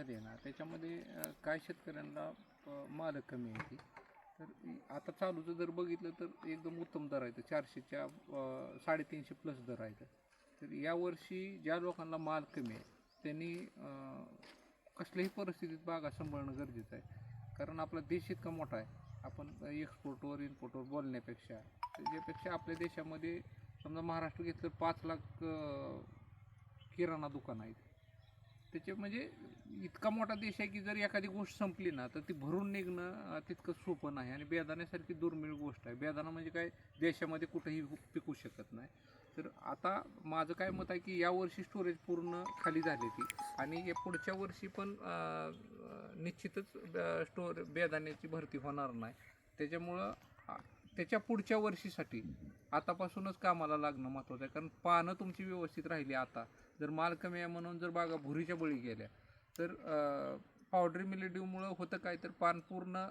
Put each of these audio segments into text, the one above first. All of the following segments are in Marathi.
झाली आहे ना त्याच्यामध्ये काय शेतकऱ्यांना मालक कमी आहे ती. तर आता चालूचं जर बघितलं तर एकदम उत्तम दर आहे चारशेच्या साडेतीनशे प्लस दर आहे तर यावर्षी ज्या लोकांना माल कमी आहे त्यांनी कसल्याही परिस्थितीत बागा सांभाळणं गरजेचं आहे. कारण आपला देश इतका मोठा आहे. आपण एक्सपोर्टवर इम्पोर्टवर बोलण्यापेक्षा त्याच्यापेक्षा आपल्या देशामध्ये समजा महाराष्ट्र घेतलं पाच लाख किराणा दुकान आहेत. त्याच्या म्हणजे इतका मोठा देश आहे की जर एखादी गोष्ट संपली ना तर ती भरून निघणं तितकं सोपं नाही. आणि बेदाण्यासारखी दुर्मिळ गोष्ट आहे. बेदाणा म्हणजे काय? देशामध्ये कुठेही पिकू शकत नाही. तर आता माझं काय मत आहे की यावर्षी स्टोरेज पूर्ण खाली झाली ती आणि या पुढच्या वर्षी पण निश्चितच स्टोर बेदाण्याची भरती होणार नाही. त्याच्यामुळं त्याच्या पुढच्या वर्षीसाठी आतापासूनच कामाला लागणं महत्त्वाचं आहे. कारण पानं तुमची व्यवस्थित राहिली आता. जर माल कमी आहे म्हणून जर बागा भुरीच्या बळी गेल्या तर पावडरी मिलेड्यूमुळं होतं काय तर पान पूर्ण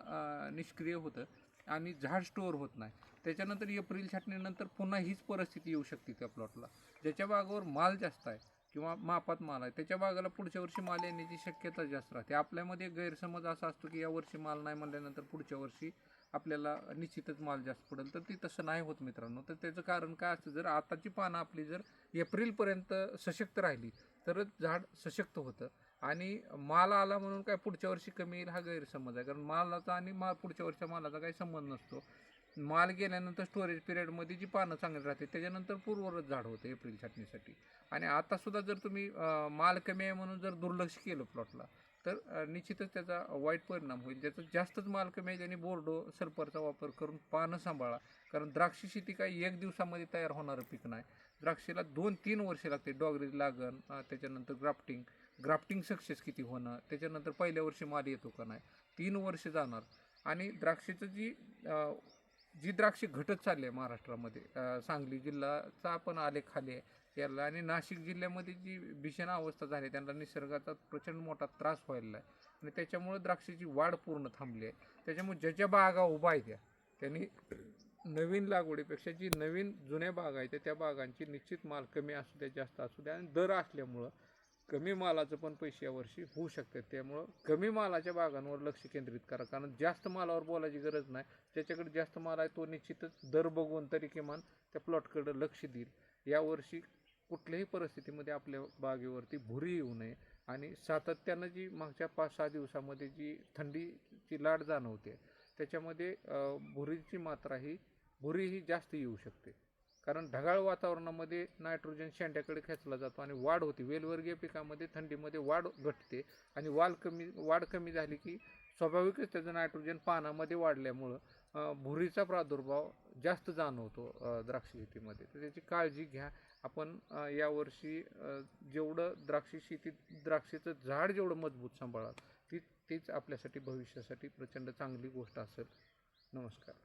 निष्क्रिय होतं आणि झाड स्टोअर होत नाही. त्याच्यानंतर एप्रिल छाटणीनंतर पुन्हा हीच परिस्थिती येऊ शकते त्या प्लॉटला ज्याच्या बागावर माल जास्त आहे किंवा मापात माल आहे. त्याच्या बागाला पुढच्या वर्षी माल येण्याची शक्यता जास्त राहते. आपल्यामध्ये गैरसमज असा असतो की या वर्षी माल नाही म्हणल्यानंतर पुढच्या वर्षी आपल्याला निश्चितच माल जास्त पडेल. तर ती तसं नाही होत मित्रांनो. तर त्याचं कारण काय असतं जर आताची पानं आपली जर एप्रिलपर्यंत सशक्त राहिली तरच झाड सशक्त होतं. आणि माल आला म्हणून काय पुढच्या वर्षी कमी येईल हा गैरसमज आहे. कारण मालाचा आणि माल पुढच्या वर्षी मालाचा काही संबंध नसतो. माल गेल्यानंतर स्टोरेज पिरियडमध्ये जी पानं चांगली राहते त्याच्यानंतर पूर्वरच झाड होतं एप्रिल छाटणीसाठी. आणि आतासुद्धा जर तुम्ही माल कमी आहे म्हणून जर दुर्लक्ष केलं प्लॉटला तर निश्चितच त्याचा वाईट परिणाम होईल. ज्याचा जास्तच माल कमी आहे त्यांनी बोर्डो सल्फरचा वापर करून पानं सांभाळा. कारण द्राक्ष शेती काही एक दिवसामध्ये तयार होणारं पीक नाही. द्राक्षेला दोन तीन वर्षे लागते. डॉगरी लागण त्याच्यानंतर ग्राफ्टिंग ग्राफ्टिंग सक्सेस किती होणं त्याच्यानंतर पहिल्या वर्षी माल येतो का नाही तीन वर्ष जाणार. आणि द्राक्षेचं जी जी द्राक्षे घटत चालली आहे महाराष्ट्रामध्ये सांगली जिल्हाचा पण आलेख खाली आहे. त्याला आणि नाशिक जिल्ह्यामध्ये जी भीषण अवस्था झाली आहे, त्यांना निसर्गाचा प्रचंड मोठा त्रास व्हायला आहे. आणि त्याच्यामुळे द्राक्षाची वाढ पूर्ण थांबली आहे. त्याच्यामुळे ज्या ज्या बागा उभा आहेत त्या त्यांनी नवीन लागवडीपेक्षा जी नवीन जुन्या बागा आहेत त्या बागांची निश्चित माल कमी असू द्या जास्त असू द्या आणि दर असल्यामुळं कमी मालाचं पण पैसे यावर्षी होऊ शकतात. त्यामुळं कमी मालाच्या बागांवर लक्ष केंद्रित करा. कारण जास्त मालावर बोलायची गरज नाही. ज्याच्याकडे जास्त माल आहे तो निश्चितच दर बघून तरी किमान त्या प्लॉटकडे लक्ष देईल. यावर्षी कुठल्याही परिस्थितीमध्ये आपल्या बागेवरती भुरी येऊ नये. आणि सातत्यानं जी मागच्या पाच सहा दिवसामध्ये जी थंडीची लाट जाणवते त्याच्यामध्ये भुरीची मात्रा ही भुरी ही जास्त येऊ शकते. कारण ढगाळ वातावरणामध्ये नायट्रोजन शेंड्याकडे खेचला जातो आणि वाढ होते. वेलवर्गीय पिकामध्ये थंडीमध्ये वाढ घटते आणि वाल कमी वाढ कमी झाली की स्वाभाविकच त्याचं नायट्रोजन पानामध्ये वाढल्यामुळं भुरीचा प्रादुर्भाव जास्त जाणवतो द्राक्ष शेतीमध्ये. तर त्याची काळजी घ्या. आपण यावर्षी जेवढं द्राक्ष शेतीत द्राक्षेचं झाड जेवढं मजबूत सांभाळाल ती तीच आपल्यासाठी भविष्यासाठी प्रचंड चांगली गोष्ट असेल. नमस्कार.